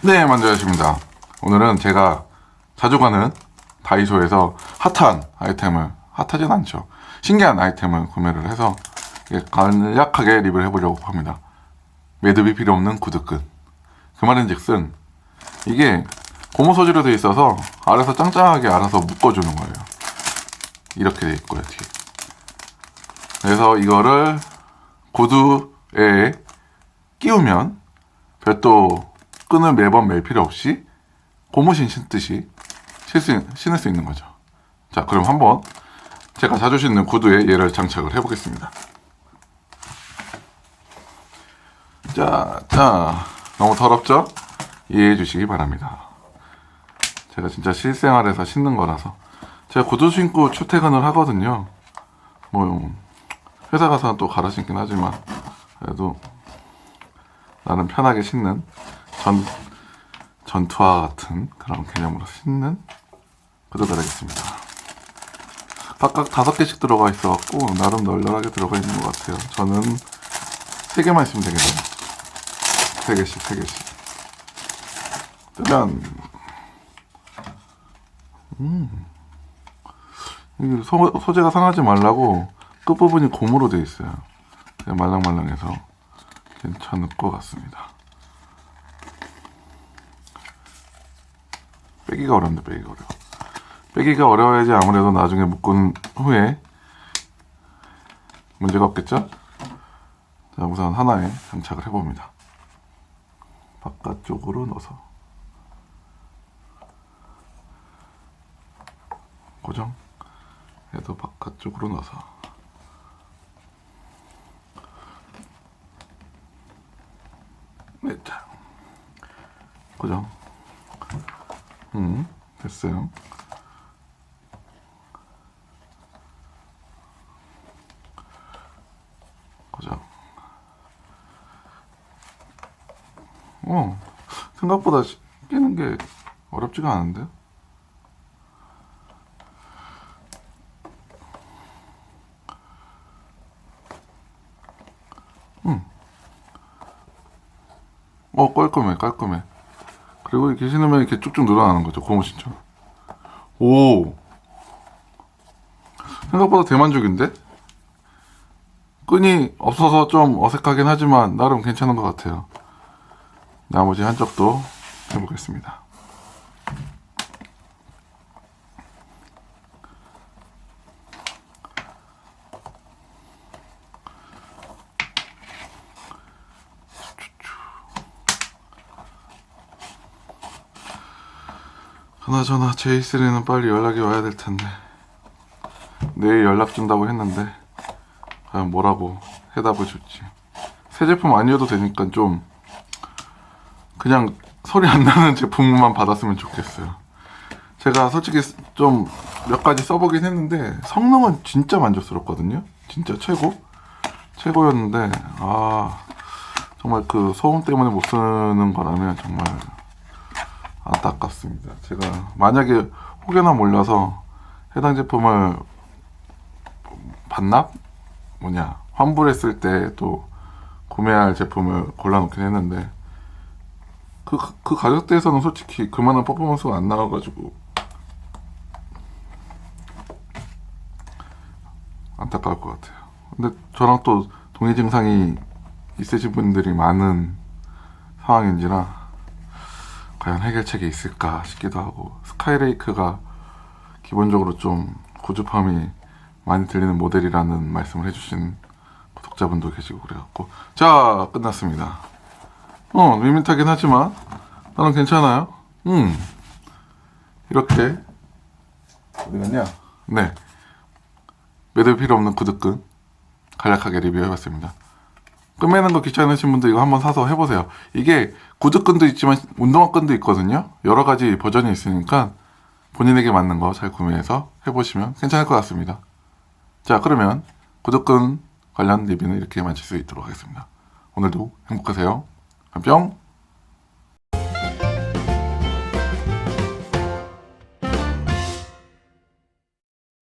네, 만져야십니다. 오늘은 제가 자주 가는 다이소에서 핫한 아이템을, 핫하진 않죠. 신기한 아이템을 구매를 해서 간략하게 리뷰를 해보려고 합니다. 매듭이 필요 없는 구두끈. 그 말인 즉슨, 이게 고무 소재로 되어 있어서 알아서 짱짱하게 알아서 묶어주는 거예요. 이렇게 되어 있고요, 뒤에. 그래서 이거를 구두에 끼우면 별도 끈을 매번 멜 필요 없이 고무신 신듯이 실 수, 신을 수 있는 거죠. 자, 그럼 한번 제가 자주 신는 구두에 얘를 장착을 해보겠습니다. 자, 자, 너무 더럽죠? 이해해 주시기 바랍니다. 제가 진짜 실생활에서 신는 거라서 제가 구두 신고 출퇴근을 하거든요. 뭐 회사 가서는 또 갈아 신긴 하지만 그래도 나는 편하게 신는 전 전투와 같은 그런 개념으로 신는 구두다라겠습니다. 각각 다섯 개씩 들어가 있어갖고 나름 널널하게 들어가 있는 것 같아요. 저는 세 개만 있으면 되겠네요. 세 개씩 세 개씩. 뜨면 음이 소, 소재가 상하지 말라고 끝 부분이 고무로 되어 있어요. 말랑말랑해서 괜찮을 것 같습니다. 빼기가 어렵네, 빼기가 어려워. 빼기가 어려워야지 아무래도 나중에 묶은 후에 문제가 없겠죠? 자, 우선 하나에 장착을 해봅니다. 바깥쪽으로 넣어서 고정 얘도 바깥쪽으로 넣어서 네, 자 고정 음, 됐어요. 고정. 어, 생각보다 시- 끼는 게 어렵지가 않은데? 음. 어, 깔끔해, 깔끔해. 그리고 이렇게 신으면 이렇게 쭉쭉 늘어나는 거죠. 고무신처럼. 오! 생각보다 대만족인데? 끈이 없어서 좀 어색하긴 하지만 나름 괜찮은 것 같아요. 나머지 한쪽도 해보겠습니다. 그나저나 제이스리는 빨리 연락이 와야 될 텐데. 내일 연락 준다고 했는데 과연 뭐라고 해답을 줄지. 새 제품 아니어도 되니까 좀 그냥 소리 안 나는 제품만 받았으면 좋겠어요. 제가 솔직히 좀 몇 가지 써보긴 했는데 성능은 진짜 만족스럽거든요. 진짜 최고? 최고였는데 아 정말 그 소음 때문에 못 쓰는 거라면 정말 안타깝습니다. 제가 만약에 혹여나 몰라서 해당 제품을 반납 뭐냐 환불했을 때 또 구매할 제품을 골라놓긴 했는데 그, 그 가격대에서는 솔직히 그만한 퍼포먼스가 안 나와가지고 안타까울 것 같아요. 근데 저랑 또 동의 증상이 있으신 분들이 많은 상황인지라 과연 해결책이 있을까 싶기도 하고 스카이레이크가 기본적으로 좀 고주함이 많이 들리는 모델이라는 말씀을 해주신 구독자분도 계시고 그래갖고. 자 끝났습니다. 어 밋밋하긴 하지만 나는 괜찮아요. 음. 이렇게. 어디 갔냐? 네. 매듭 필요 없는 구두끈 간략하게 리뷰해봤습니다 끈매는 거 귀찮으신 분들 이거 한번 사서 해보세요. 이게 구두끈도 있지만 운동화끈도 있거든요. 여러 가지 버전이 있으니까 본인에게 맞는 거 잘 구매해서 해보시면 괜찮을 것 같습니다. 자, 그러면 구두끈 관련 리뷰는 이렇게 마칠 수 있도록 하겠습니다. 오늘도 행복하세요. 뿅!